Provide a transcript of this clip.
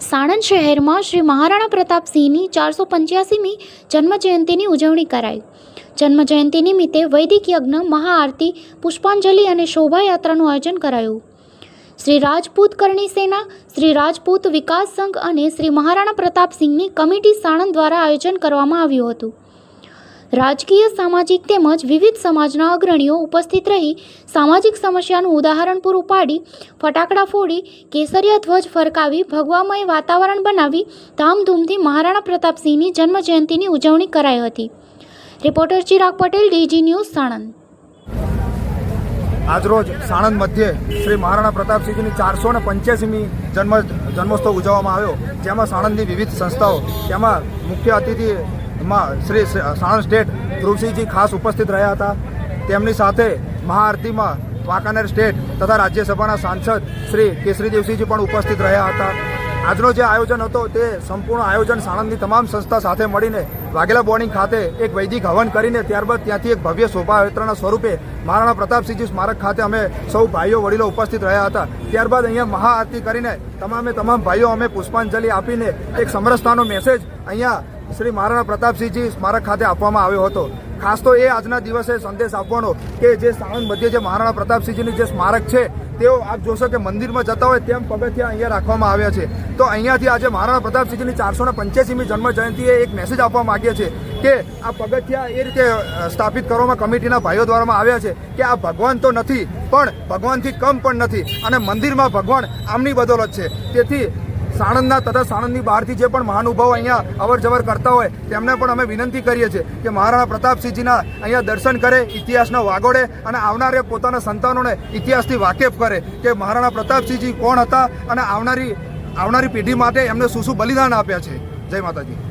સાણંદ શહેરમાં શ્રી મહારાણા પ્રતાપસિંહની ચારસો પંચ્યાસીમી જન્મજયંતિની ઉજવણી કરાઈ. જન્મજયંતિ નિમિત્તે વૈદિક યજ્ઞ, મહાઆરતી, પુષ્પાંજલિ અને શોભાયાત્રાનું આયોજન કરાયું. શ્રી રાજપૂત કરણી સેના, શ્રી રાજપૂત વિકાસ સંઘ અને શ્રી મહારાણા પ્રતાપસિંહની કમિટી સાણંદ દ્વારા આયોજન કરવામાં આવ્યું હતું. રાજકીય, સામાજિક તેમજ વિવિધ સમાજના અગ્રણીઓ ઉપસ્થિત રહી સામાજિક સમસ્યાનું ઉદાહરણ પૂરું પાડી, ફટાકડા ફોડી, કેસરિયા ધ્વજ ફરકાવી, ભગવામય વાતાવરણ બનાવી, ધામધૂમથી મહારાણા પ્રતાપસિંહની જન્મજયંતિની ઉજવણી કરાઈ હતી. Reporter Chirag Patel, DG news, Sanand. આજરોજ સાણંદ મધ્યે શ્રી મહારાણા પ્રતાપસિંહજીની ચારસો ને પંચ્યાસીમી જન્મ જન્મોત્સવ ઉજવવામાં આવ્યો. જેમાં સાણંદની વિવિધ સંસ્થાઓ તેમાં મુખ્ય અતિથિમાં શ્રી સાણંદ સ્ટેટ ધ્રુવસિંહજી ખાસ ઉપસ્થિત રહ્યા હતા. તેમની સાથે મહાઆરતીમાં વાંકાનેર સ્ટેટ તથા રાજ્યસભાના સાંસદ શ્રી કેસરી દેવસિંહજી પણ ઉપસ્થિત રહ્યા હતા. આજનો જે આયોજન હતો તે સંપૂર્ણ આયોજન સાણંદની તમામ સંસ્થા સાથે મળીને વાઘેલા બોર્ડિંગ ખાતે એક વૈદિક હવન કરીને ત્યારબાદ ત્યાંથી એક ભવ્ય શોભાયાત્રાના સ્વરૂપે મહારાણા પ્રતાપસિંહજી સ્મારક ખાતે અમે સૌ ભાઈઓ વડીલો ઉપસ્થિત રહ્યા હતા. ત્યારબાદ અહીંયા મહાઆરતી કરીને તમામે તમામ ભાઈઓ અમે પુષ્પાંજલિ આપીને એક સમરસતાનો મેસેજ અહીંયા શ્રી મહારાણા પ્રતાપસિંહજી સ્મારક ખાતે આપવામાં આવ્યો હતો. ખાસ તો એ આજના દિવસે સંદેશ આપવાનો કે જે સાણંદ મધ્ય જે મહારાણા પ્રતાપસિંહજીની જે સ્મારક છે, તેઓ આપ જોશો કે મંદિરમાં જતા હોય તેમ પગથિયા અહીંયા રાખવામાં આવ્યા છે. તો અહીંયાથી આજે મહારાણા પ્રતાપસિંહજીની ચારસો ને પંચ્યાસીમી જન્મ જયંતિએ એક મેસેજ આપવા માગીએ છીએ કે આ પગથિયા એ રીતે સ્થાપિત કરવામાં કમિટીના ભાઈઓ દ્વારામાં આવ્યા છે કે આ ભગવાન તો નથી, પણ ભગવાનથી કમ પણ નથી અને મંદિરમાં ભગવાન આમની બદોલત છે. તેથી સાણંદના તથા સાણંદની બહારથી જે પણ મહાનુભાવો અહીંયા અવર જવર કરતા હોય, તેમને પણ અમે વિનંતી કરીએ છીએ કે મહારાણા પ્રતાપસિંહજીના અહીંયા દર્શન કરે, ઇતિહાસનો વાગોડે અને આવનારે પોતાના સંતાનોને ઇતિહાસથી વાકેફ કરે કે મહારાણા પ્રતાપસિંહજી કોણ હતા અને આવનારી આવનારી પેઢી માટે એમને શું શું બલિદાન આપ્યા છે. જય માતાજી.